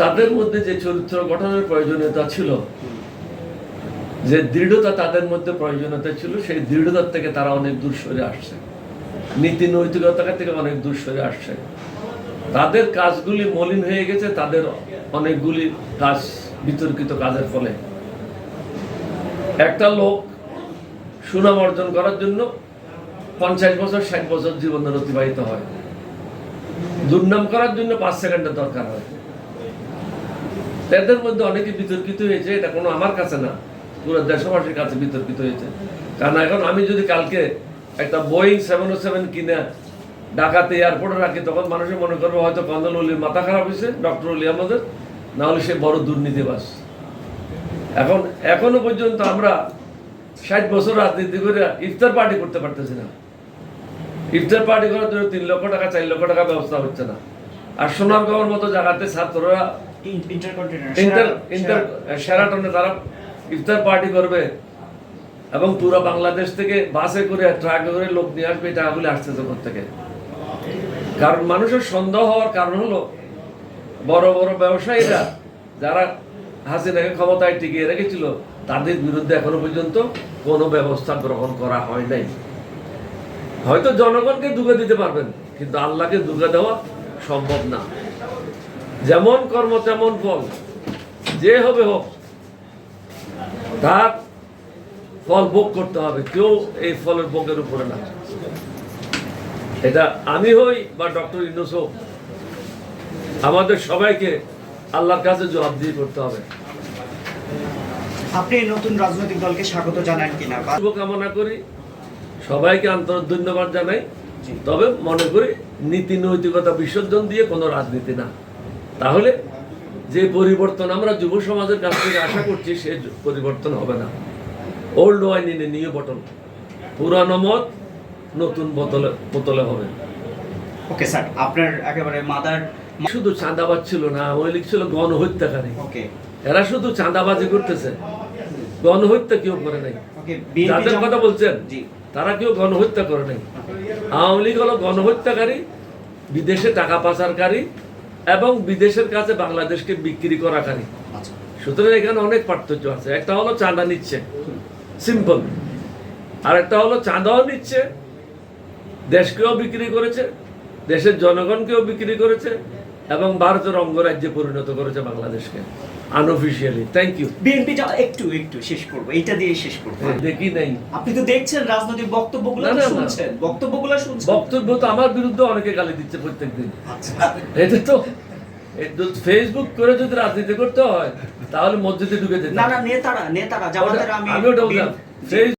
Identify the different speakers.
Speaker 1: তাদের মধ্যে যে চরিত্র গঠনের প্রয়োজনীয়তা ছিল, যে দৃঢ়তা তাদের মধ্যে প্রয়োজনীয়তা ছিল, সেই দৃঢ়তার থেকে তারা অনেক দূর সরে আসছে। নীতি নৈতিকতা থেকে অনেক দূর সরে আসছে। তাদের কাজগুলি মলিন হয়ে গেছে, তাদের অনেকগুলি কাজ বিতর্কিত কাজের ফলে। একটা লোক সুনাম অর্জন করার জন্য পঞ্চাশ বছর, ষাট বছর জীবনের অতিবাহিত হয়। দুর্নাম করার জন্য পাঁচ সেকেন্ডের দরকার হয়। তাদের মধ্যে অনেকে বিতর্কিত হয়েছে, এটা কোনো আমার কাছে না, পুরো দেশবাসীর কাছে বিতর্কিত হয়েছে। কারণ এখন আমি যদি কালকে একটা বোয়িং সেভেন ও সেভেন কিনে ঢাকাতে এয়ারপোর্টে রাখি, তখন মানুষে মনে করবে হয়তো কন্দল অলির মাথা খারাপ হয়েছে, ডক্টর অলি আমাদের, না হলে সে বড় দুর্নীতিবাস এখন, এখনও পর্যন্ত আমরা ষাট বছর রাজনীতি করে ইফতার পার্টি করতে পারতেছি না। ইফতার পার্টি করার জন্য তিন লক্ষ টাকা, চার লক্ষ টাকা ব্যবস্থা হচ্ছে না। আর সোনারগাঁওয়ের মতো জায়গাতে ছাত্ররা ইন্টার ইন্টার তারা ইফতার পার্টি করবে এবং পুরো বাংলাদেশ থেকে বাসে করে ট্রাকে করে লোক নিয়ে আসবে আসতেছে থেকে। কারণ মানুষের সন্দেহ হওয়ার কারণ হলো বড় বড় ব্যবসায়ীরা যারা হাসিনাকে ক্ষমতায় টিকিয়ে রেখেছিল তাদের বিরুদ্ধে এখনও পর্যন্ত কোনো ব্যবস্থা গ্রহণ করা হয় নাই। হয়তো জনগণকে দুগে দিতে পারবেন কিন্তু আল্লাহকে দুগে দেওয়া সম্ভব না। যেমন কর্ম তেমন ফল। যে হবে হোক তার ফল ভোগ করতে হবে। কেউ এই ফলের ভোগের উপরে না। এটা আমি হই বা ডক্টর ইনুস হোক আমাদের সবাইকে আল্লাহর কাছে জবাবদিহি করতে হবে।
Speaker 2: আপনি নতুন রাজনৈতিক দলকে স্বাগত জানান কিনা? বা
Speaker 1: শুভকামনা করি। সবাইকে আন্তরিক ধন্যবাদ জানাই। তবে মনে করি নীতি নৈতিকতা বিসর্জন দিয়ে কোনো রাজনীতি না। তাহলে যে পরিবর্তন আমরা যুব সমাজের কাছ থেকে আশা করছি সে পরিবর্তন হবে না। Old wine in new bottle পুরানো মত নতুন বোতলে বোতলে হবে।
Speaker 2: ওকে স্যার আপনার একেবারে মাদার
Speaker 1: শুধু চাঁদাবাজ ছিল না ওই লীগ ছিল গণহত্যাকারী।
Speaker 2: ওকে
Speaker 1: এরা শুধু চাঁদাবাজি করতেছে। গণহত্যা কেউ করে নাই। যাদের কথা বলছেন তারা কেউ গণহত্যা করে নাই। আওয়ামী লীগ হলো গণহত্যাকারী বিদেশে টাকা পাচারকারী এবং বিদেশের কাছে বাংলাদেশকে বিক্রি করাকারী
Speaker 2: আচ্ছা।
Speaker 1: সুতরাং এখানে অনেক পার্থক্য আছে। একটা হলো চাঁদা নিচ্ছে। সিম্পল আর একটা হলো চাঁদাও নিচ্ছে। দেশকেও বিক্রি করেছে। দেশের জনগণকেও বিক্রি করেছে। এবং ভারতের অঙ্গরাজ্যে পরিণত করেছে বাংলাদেশকে। আনঅফিসিয়ালি থ্যাংক ইউ
Speaker 2: বিএনপিটা একটু একটু শেষ করব। এটা দিয়ে শেষ করব।
Speaker 1: দেখি নাই।
Speaker 2: আপনি তো দেখছেন রাজনৈতিক বক্তব্যগুলো। শুনছেন। বক্তব্যগুলো শুনছেন।
Speaker 1: বক্তব্য তো আমার বিরুদ্ধে অনেকে গালি দিচ্ছে প্রত্যেকদিন।
Speaker 2: আচ্ছা।
Speaker 1: এটা তো ফেসবুক করে যদি রাজনীতি করতে হয় তাহলে মসজিদে ঢুকে যেতে
Speaker 2: না না নেতারা নেতারা জামাতের আমি
Speaker 1: ওটা